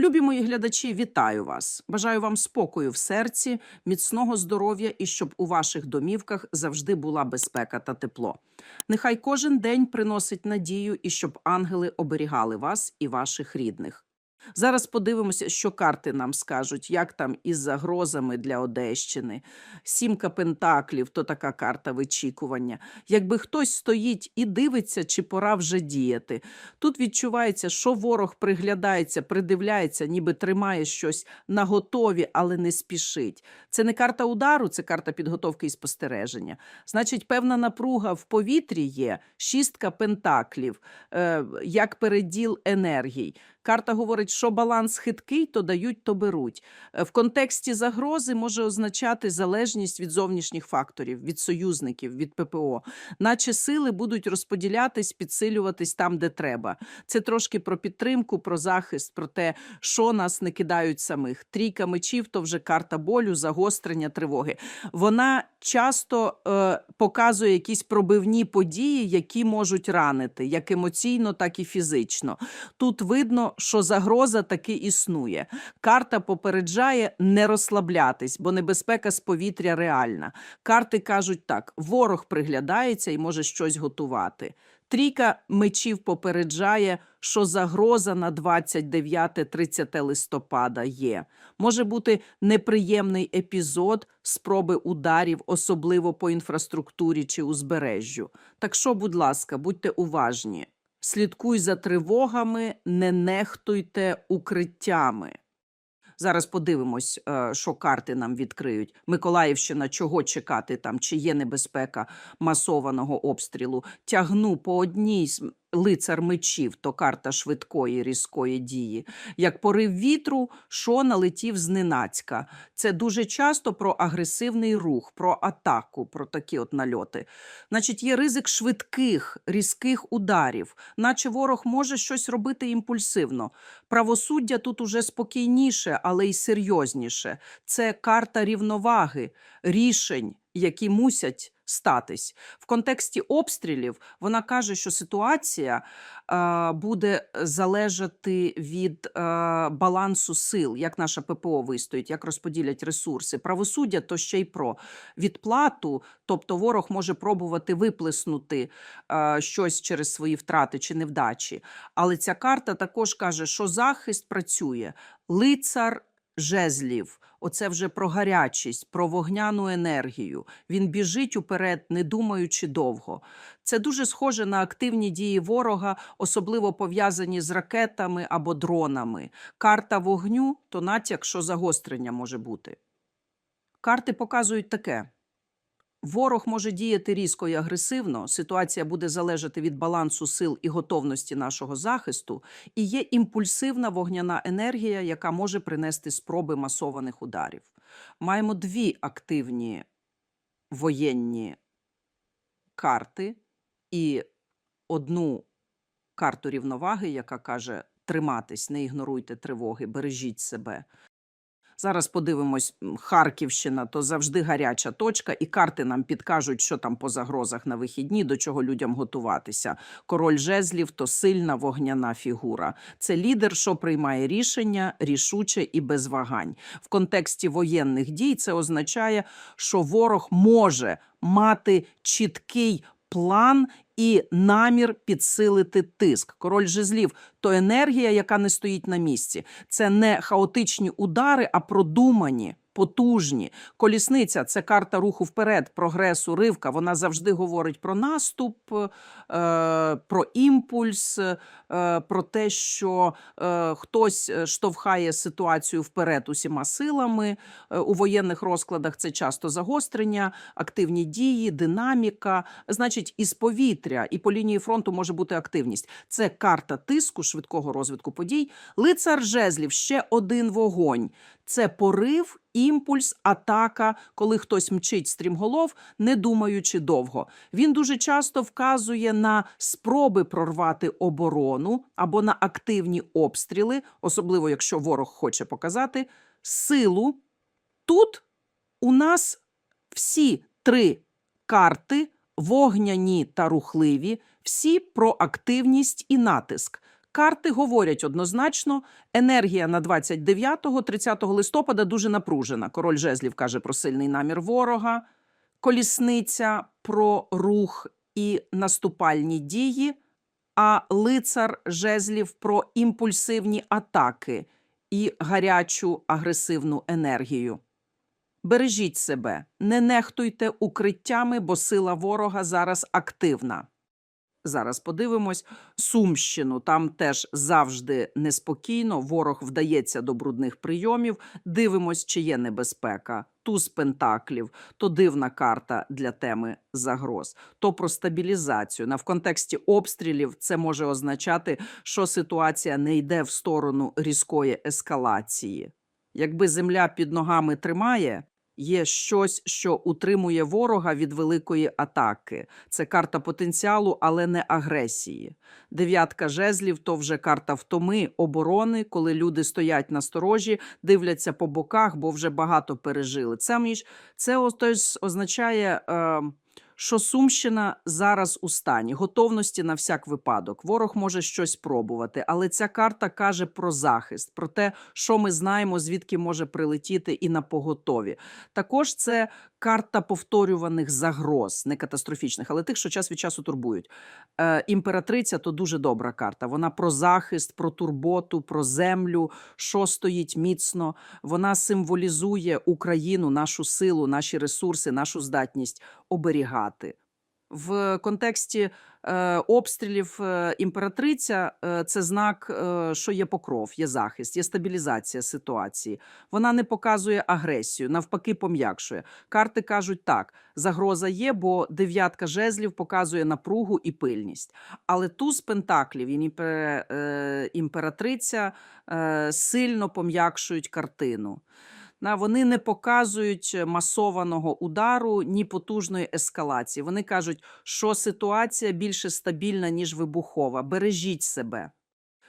Любі мої глядачі, вітаю вас! Бажаю вам спокою в серці, міцного здоров'я і щоб у ваших домівках завжди була безпека та тепло. Нехай кожен день приносить надію і щоб ангели оберігали вас і ваших рідних. Зараз подивимося, що карти нам скажуть, як там із загрозами для Одещини. Сімка пентаклів то така карта вичікування. Якби хтось стоїть і дивиться, чи пора вже діяти. Тут відчувається, що ворог приглядається, придивляється, ніби тримає щось на готові, але не спішить. Це не карта удару, це карта підготовки і спостереження. Значить, певна напруга в повітрі є, шістка пентаклів, е, як переділ енергій. Карта говорить, що баланс хиткий, то дають, то беруть. Е, В контексті загрози може означати залежність від зовнішніх факторів, від союзників, від ППО, наче сили будуть розподілятись, підсилюватись там, де треба. Це трошки про підтримку, про захист, про те, що нас не кидають самих. Трійка мечів то вже карта болю, загострення, тривоги. Вона часто е, показує якісь пробивні події, які можуть ранити як емоційно, так і фізично. Тут видно, що загроза таки існує. Карта попереджає не розслаблятись, бо небезпека з повітря реальна. Карти кажуть так: ворог приглядається і може щось готувати. Трійка мечів попереджає, що загроза на 29-30 листопада є. Може бути неприємний епізод спроби ударів, особливо по інфраструктурі чи узбережжю. Так що, будь ласка, будьте уважні. Слідкуй за тривогами, не нехтуйте укриттями. Зараз подивимось, е, що карти нам відкриють. Миколаївщина, чого чекати там, чи є небезпека масованого обстрілу. Тягну по одній лицар мечів, то карта швидкої різкої дії. Як порив вітру, що налетів зненацька. Це дуже часто про агресивний рух, про атаку, про такі от нальоти. Значить, є ризик швидких, різких ударів, наче ворог може щось робити імпульсивно. Правосуддя тут уже спокійніше, але й серйозніше. Це карта рівноваги, рішень, які мусять статись. В контексті обстрілів вона каже, що ситуація е, буде залежати від е, балансу сил, як наша ППО вистоїть, як розподілять ресурси. Правосуддя то ще й про відплату, тобто ворог може пробувати виплеснути е, щось через свої втрати чи невдачі. Але ця карта також каже, що захист працює. Лицар жезлів. Оце вже про гарячість, про вогняну енергію. Він біжить уперед, не думаючи довго. Це дуже схоже на активні дії ворога, особливо пов'язані з ракетами або дронами. Карта вогню то натяк, що загострення може бути. Карти показують таке. Ворог може діяти різко і агресивно, ситуація буде залежати від балансу сил і готовності нашого захисту, і є імпульсивна вогняна енергія, яка може принести спроби масованих ударів. Маємо дві активні воєнні карти і одну карту рівноваги, яка каже: триматись, не ігноруйте тривоги, бережіть себе. Зараз подивимось, Харківщина то завжди гаряча точка, і карти нам підкажуть, що там по загрозах на вихідні, до чого людям готуватися. Король жезлів то сильна вогняна фігура. Це лідер, що приймає рішення рішуче і без вагань. В контексті воєнних дій це означає, що ворог може мати чіткий план і намір підсилити тиск. Король жезлів то енергія, яка не стоїть на місці. Це не хаотичні удари, а продумані. Потужні колісниця це карта руху вперед, прогресу, ривка. Вона завжди говорить про наступ, е, про імпульс, е, про те, що е, хтось штовхає ситуацію вперед усіма силами. У воєнних розкладах це часто загострення, активні дії, динаміка. Значить, із повітря і по лінії фронту може бути активність. Це карта тиску, швидкого розвитку подій. Лицар жезлів ще один вогонь. Це порив, імпульс, атака, коли хтось мчить стрімголов, не думаючи довго. Він дуже часто вказує на спроби прорвати оборону або на активні обстріли, особливо якщо ворог хоче показати силу. Тут у нас всі три карти вогняні та рухливі, всі про активність і натиск. Карти говорять однозначно, енергія на 29-30 листопада дуже напружена. Король жезлів каже про сильний намір ворога, колісниця про рух і наступальні дії, а лицар жезлів про імпульсивні атаки і гарячу агресивну енергію. Бережіть себе, не нехтуйте укриттями, бо сила ворога зараз активна. Зараз подивимось Сумщину. Там теж завжди неспокійно. Ворог вдається до брудних прийомів. Дивимось, чи є небезпека. Туз пентаклів, то дивна карта для теми загроз, то про стабілізацію. На в контексті обстрілів це може означати, що ситуація не йде в сторону різкої ескалації. Якби земля під ногами тримає, є щось, що утримує ворога від великої атаки. Це карта потенціалу, але не агресії. Дев'ятка жезлів то вже карта втоми, оборони, коли люди стоять на сторожі, дивляться по боках, бо вже багато пережили. Це між це ось означає. Е, що Сумщина зараз у стані готовності на всяк випадок. Ворог може щось пробувати, але ця карта каже про захист, про те, що ми знаємо, звідки може прилетіти, і на поготові. Також це карта повторюваних загроз, не катастрофічних, але тих, що час від часу турбують. Е, імператриця то дуже добра карта. Вона про захист, про турботу, про землю, що стоїть міцно. Вона символізує Україну, нашу силу, наші ресурси, нашу здатність оберігати. В контексті е, обстрілів е, імператриця е, це знак, е, що є покров, є захист, є стабілізація ситуації. Вона не показує агресію, навпаки, пом'якшує. Карти кажуть так: загроза є, бо дев'ятка жезлів показує напругу і пильність. Але туз пентаклів і е, імператриця е, сильно пом'якшують картину. На вони не показують масованого удару ні потужної ескалації. Вони кажуть, що ситуація більше стабільна, ніж вибухова. Бережіть себе.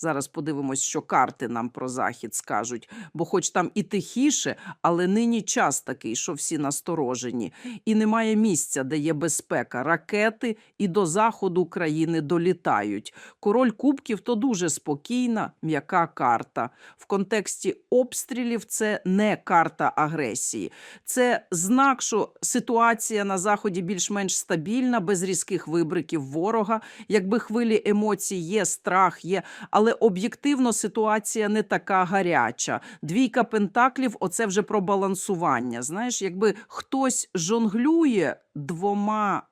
Зараз подивимось, що карти нам про захід скажуть, бо хоч там і тихіше, але нині час такий, що всі насторожені, і немає місця, де є безпека. Ракети і до заходу країни долітають. Король кубків то дуже спокійна, м'яка карта. В контексті обстрілів це не карта агресії. Це знак, що ситуація на заході більш-менш стабільна, без різких вибриків ворога. Якби хвилі емоцій є, страх є, але об'єктивно ситуація не така гаряча. Двійка пентаклів оце вже про балансування. Знаєш, якби хтось жонглює двома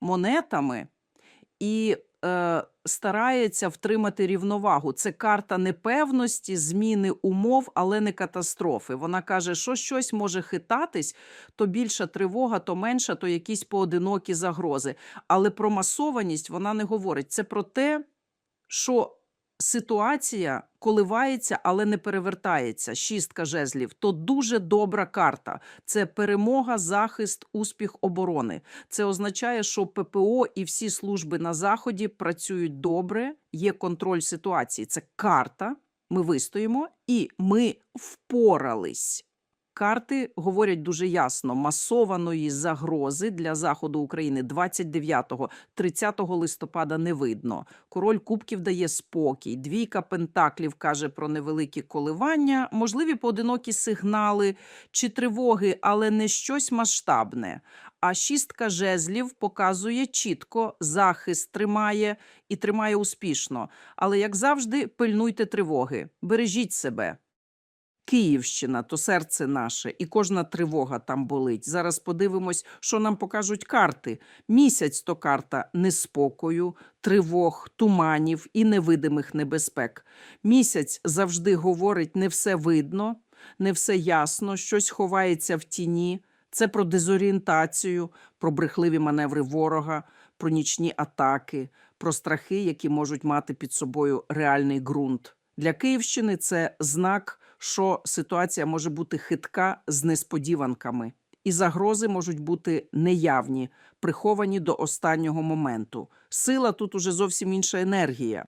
монетами і е, старається втримати рівновагу. Це карта непевності, зміни умов, але не катастрофи. Вона каже, що щось може хитатись, то більша тривога, то менша, то якісь поодинокі загрози. Але про масованість вона не говорить. Це про те, що ситуація коливається, але не перевертається. Шістка жезлів то дуже добра карта. Це перемога, захист, успіх оборони. Це означає, що ППО і всі служби на заході працюють добре. Є контроль ситуації. Це карта. Ми вистоїмо і ми впорались. Карти говорять дуже ясно: масованої загрози для заходу України 29-30 листопада не видно. Король кубків дає спокій. Двійка пентаклів каже про невеликі коливання, можливі поодинокі сигнали чи тривоги, але не щось масштабне. А шістка жезлів показує чітко, захист тримає і тримає успішно. Але, як завжди, пильнуйте тривоги, бережіть себе. Київщина то серце наше, і кожна тривога там болить. Зараз подивимось, що нам покажуть карти. Місяць то карта неспокою, тривог, туманів і невидимих небезпек. Місяць завжди говорить: не все видно, не все ясно, щось ховається в тіні. Це про дезорієнтацію, про брехливі маневри ворога, про нічні атаки, про страхи, які можуть мати під собою реальний ґрунт. Для Київщини це знак, що ситуація може бути хитка з несподіванками, і загрози можуть бути неявні, приховані до останнього моменту. Сила тут уже зовсім інша енергія.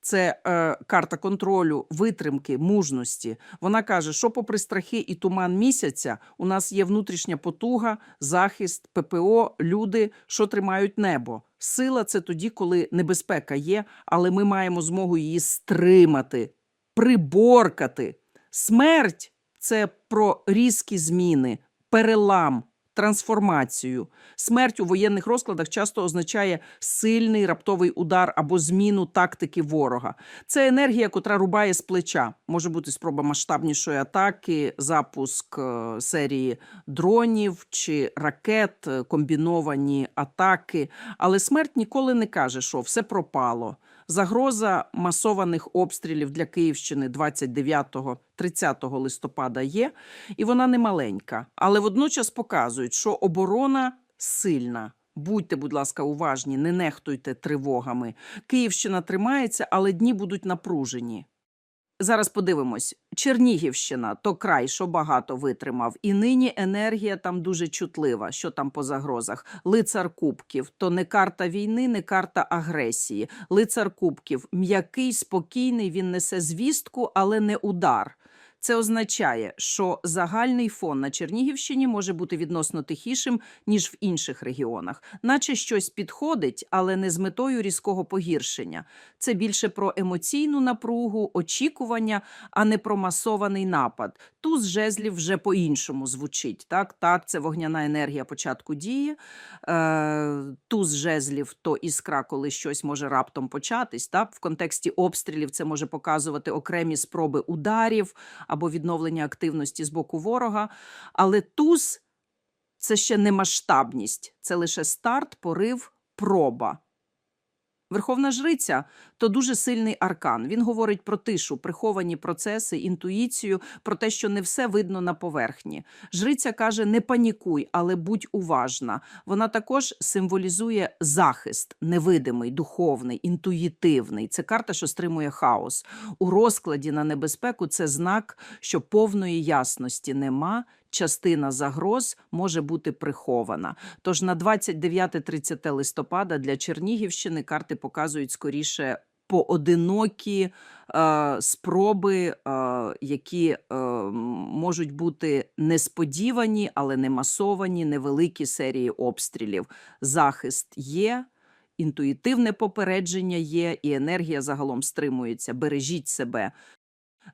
Це е, карта контролю, витримки, мужності. Вона каже, що попри страхи і туман місяця, у нас є внутрішня потуга, захист, ППО, люди, що тримають небо. Сила це тоді, коли небезпека є, але ми маємо змогу її стримати, приборкати. Смерть це про різкі зміни, перелам, трансформацію. Смерть у воєнних розкладах часто означає сильний раптовий удар або зміну тактики ворога. Це енергія, котра рубає з плеча. Може бути спроба масштабнішої атаки, запуск е, серії дронів чи ракет, е, комбіновані атаки. Але смерть ніколи не каже, що все пропало. Загроза масованих обстрілів для Київщини 29-30 листопада є, і вона не маленька. Але водночас показують, що оборона сильна. Будьте, будь ласка, уважні, не нехтуйте тривогами. Київщина тримається, але дні будуть напружені. Зараз подивимось. Чернігівщина то край, що багато витримав, і нині енергія там дуже чутлива. Що там по загрозах? Лицар кубків то не карта війни, не карта агресії. Лицар кубків м'який, спокійний. Він несе звістку, але не удар. Це означає, що загальний фон на Чернігівщині може бути відносно тихішим, ніж в інших регіонах, наче щось підходить, але не з метою різкого погіршення. Це більше про емоційну напругу, очікування, а не про масований напад. Туз жезлів вже по-іншому звучить. Так, так, це вогняна енергія початку дії. Е, туз жезлів то іскра, коли щось може раптом початись. Так? В контексті обстрілів це може показувати окремі спроби ударів або відновлення активності з боку ворога. Але туз це ще не масштабність, це лише старт, порив, проба. Верховна жриця то дуже сильний аркан. Він говорить про тишу, приховані процеси, інтуїцію, про те, що не все видно на поверхні. Жриця каже: не панікуй, але будь уважна. Вона також символізує захист, невидимий, духовний, інтуїтивний. Це карта, що стримує хаос. У розкладі на небезпеку це знак, що повної ясності нема. Частина загроз може бути прихована. Тож на 29-30 листопада для Чернігівщини карти показують скоріше поодинокі е, спроби, е, які е, можуть бути несподівані, але не масовані, невеликі серії обстрілів. Захист є. Інтуїтивне попередження є, і енергія загалом стримується. Бережіть себе.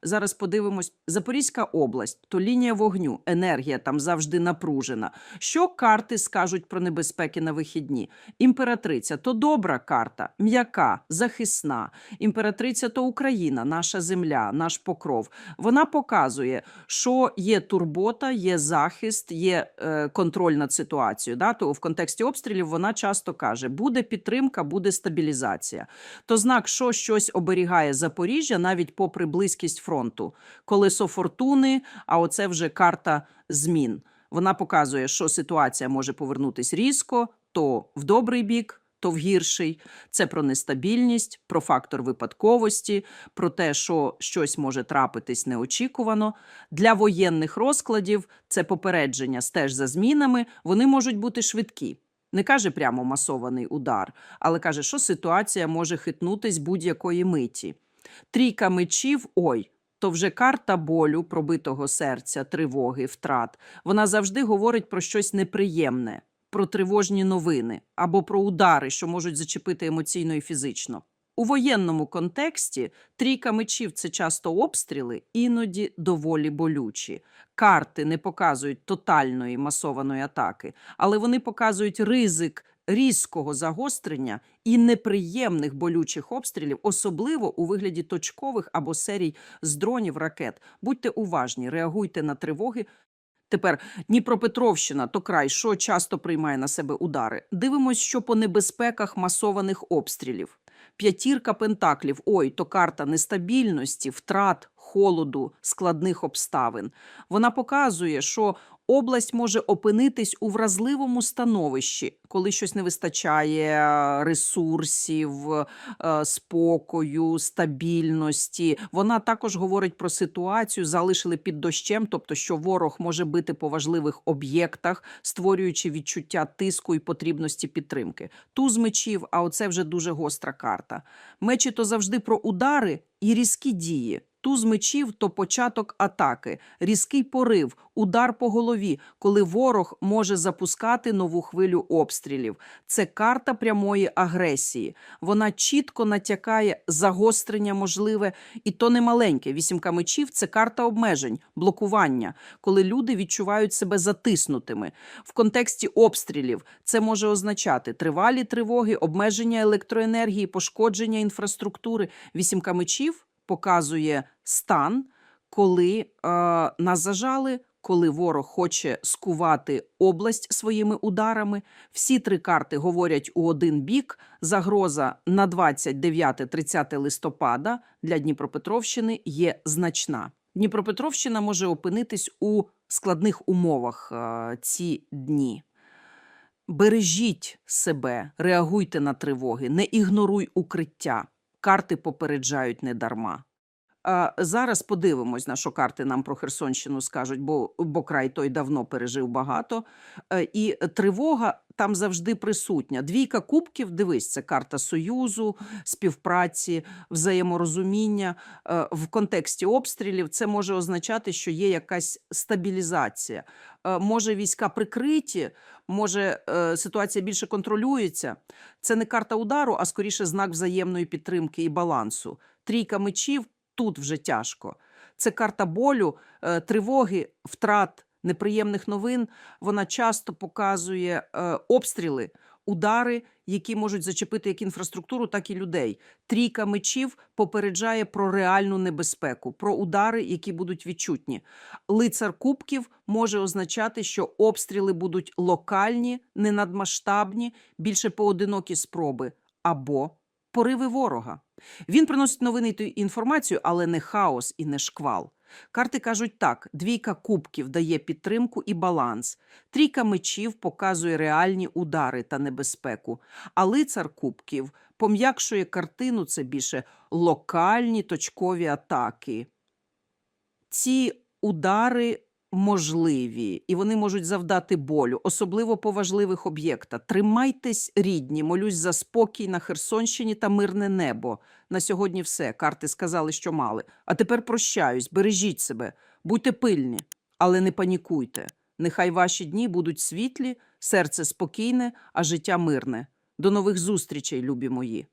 Зараз подивимось Запорізька область, то лінія вогню, енергія там завжди напружена. Що карти скажуть про небезпеки на вихідні? Імператриця то добра карта, м'яка, захисна. Імператриця то Україна, наша земля, наш покров. Вона показує, що є турбота, є захист, є е, контроль над ситуацією. Да? То в контексті обстрілів вона часто каже: буде підтримка, буде стабілізація. То знак, що щось оберігає Запоріжжя, навіть попри близькість фронту. Колесо фортуни, а оце вже карта змін. Вона показує, що ситуація може повернутись різко, то в добрий бік. То в гірший це про нестабільність, про фактор випадковості, про те, що щось може трапитись неочікувано. Для воєнних розкладів це попередження стеж за змінами. Вони можуть бути швидкі. Не каже прямо масований удар, але каже, що ситуація може хитнутись будь-якої миті. Трійка мечів, ой, то вже карта болю, пробитого серця, тривоги, втрат. Вона завжди говорить про щось неприємне, про тривожні новини або про удари, що можуть зачепити емоційно і фізично. У воєнному контексті трійка мечів це часто обстріли, іноді доволі болючі. Карти не показують тотальної масованої атаки, але вони показують ризик різкого загострення і неприємних болючих обстрілів, особливо у вигляді точкових або серій з дронів ракет. Будьте уважні, реагуйте на тривоги. Тепер Дніпропетровщина то край, що часто приймає на себе удари. Дивимось, що по небезпеках масованих обстрілів. П'ятірка пентаклів. Ой, то карта нестабільності, втрат, холоду, складних обставин. Вона показує, що область може опинитись у вразливому становищі, коли щось не вистачає е, ресурсів, е, спокою, стабільності. Вона також говорить про ситуацію, залишили під дощем, тобто що ворог може бити по важливих об'єктах, створюючи відчуття тиску і потрібності підтримки. Туз мечів, а оце вже дуже гостра карта. Мечі то завжди про удари і різкі дії. Туз мечів то початок атаки, різкий порив, удар по голові, коли ворог може запускати нову хвилю обстрілів. Це карта прямої агресії. Вона чітко натякає загострення можливе, і то не маленьке. Вісімка мечів це карта обмежень, блокування, коли люди відчувають себе затиснутими. В контексті обстрілів це може означати тривалі тривоги, обмеження електроенергії, пошкодження інфраструктури. Вісімка мечів показує стан, коли е, нас зажали, коли ворог хоче скувати область своїми ударами. Всі три карти говорять у один бік. Загроза на 29-30 листопада для Дніпропетровщини є значна. Дніпропетровщина може опинитись у складних умовах е, ці дні. Бережіть себе, реагуйте на тривоги, не ігноруй укриття. Карти попереджають недарма. Зараз подивимось, на що карти нам про Херсонщину скажуть, бо, бо край той давно пережив багато. Е, І тривога там завжди присутня. Двійка кубків, дивись, це карта союзу, співпраці, взаєморозуміння. Е, В контексті обстрілів це може означати, що є якась стабілізація. Е, Може, війська прикриті, може, ситуація більше контролюється. Це не карта удару, а скоріше знак взаємної підтримки і балансу. Трійка мечів тут вже тяжко. Це карта болю, е, тривоги, втрат, неприємних новин. Вона часто показує е, обстріли, удари, які можуть зачепити як інфраструктуру, так і людей. Трійка мечів попереджає про реальну небезпеку, про удари, які будуть відчутні. Лицар кубків може означати, що обстріли будуть локальні, не надмасштабні, більше поодинокі спроби або пориви ворога. Він приносить новини та інформацію, але не хаос і не шквал. Карти кажуть так: двійка кубків дає підтримку і баланс, трійка мечів показує реальні удари та небезпеку, а лицар кубків пом'якшує картину це більше локальні точкові атаки. Ці удари можливі і вони можуть завдати болю, особливо по важливих об'єктах. Тримайтесь, рідні, молюсь за спокій на Херсонщині та мирне небо. На сьогодні все. Карти сказали, що мали. А тепер прощаюсь, бережіть себе, будьте пильні, але не панікуйте. Нехай ваші дні будуть світлі, серце спокійне, а життя мирне. До нових зустрічей, любі мої.